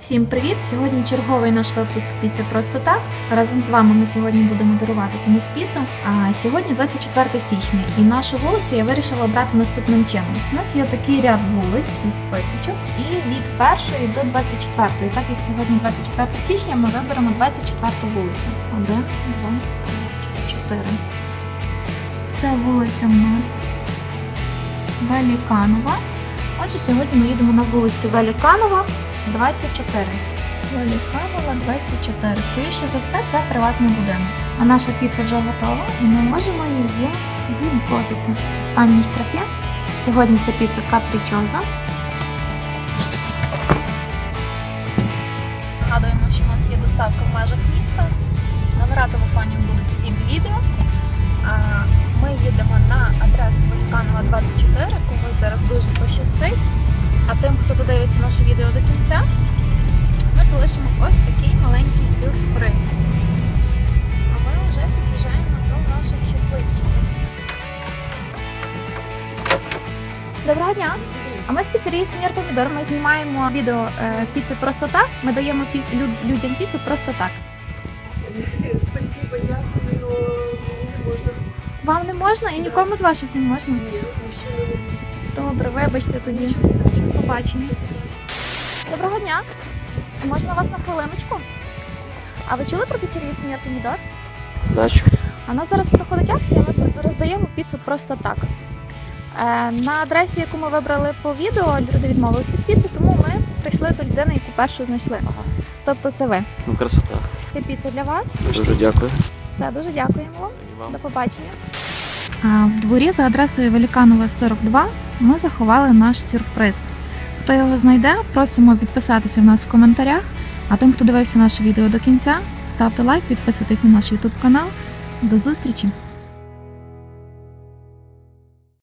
Всім привіт! Сьогодні черговий наш випуск піци просто так. Разом з вами ми сьогодні будемо дарувати комусь піцу. А сьогодні 24 січня, і нашу вулицю я вирішила обрати наступним чином. У нас є такий ряд вулиць і списочок, і від першої до 24. Так як сьогодні 24 січня, ми виберемо 24 вулицю. Один, два, три, чотири. Це вулиця в нас Веліканова. Отже, сьогодні ми їдемо на вулицю Веліканова, 24. Веліканова, 24. Скоріше за все, це приватний будинок. А наша піца вже готова, і ми можемо її відвозити. Останні штрафи. Сьогодні це піца капричоза. Нагадуємо, що у нас є доставка в межах міста. Номера телефонів будуть під відео. Ми їдемо на адресу Великанова 24, комусь зараз дуже пощастить. А тим, хто додивиться наше відео до кінця, ми залишимо ось такий маленький сюрприз. А ми вже під'їжджаємо до наших щасливчиків. Доброго дня! А ми з піцерії Сеньор Помідор. Ми знімаємо відео е, піци просто так. Ми даємо пі- люд- людям піцу просто так. Спасибо, дякую, но мені не можна. Вам не можна і нікому з ваших не можна. Ні, мужчина на місці. Добре, вибачте тоді. Нічого. Побачення. Доброго дня. Можна вас на хвилиночку? А ви чули про піцерію Сеньор Помідор? Бачу. А у нас зараз проходить акція, ми роздаємо піцу просто так. Е, на адресі, яку ми вибрали по відео, люди відмовились від піци, тому ми прийшли до людини, яку першу знайшли. Ага. Тобто це ви. Ну, красота. Це піца для вас. Дуже дякую. Все, дуже дякуємо вам. Вам. До побачення. А в дворі за адресою Веліканова 42 ми заховали наш сюрприз. Хто його знайде, просимо підписатися в нас в коментарях. А тим, хто дивився наше відео до кінця, ставте лайк, підписуйтесь на наш YouTube канал. До зустрічі!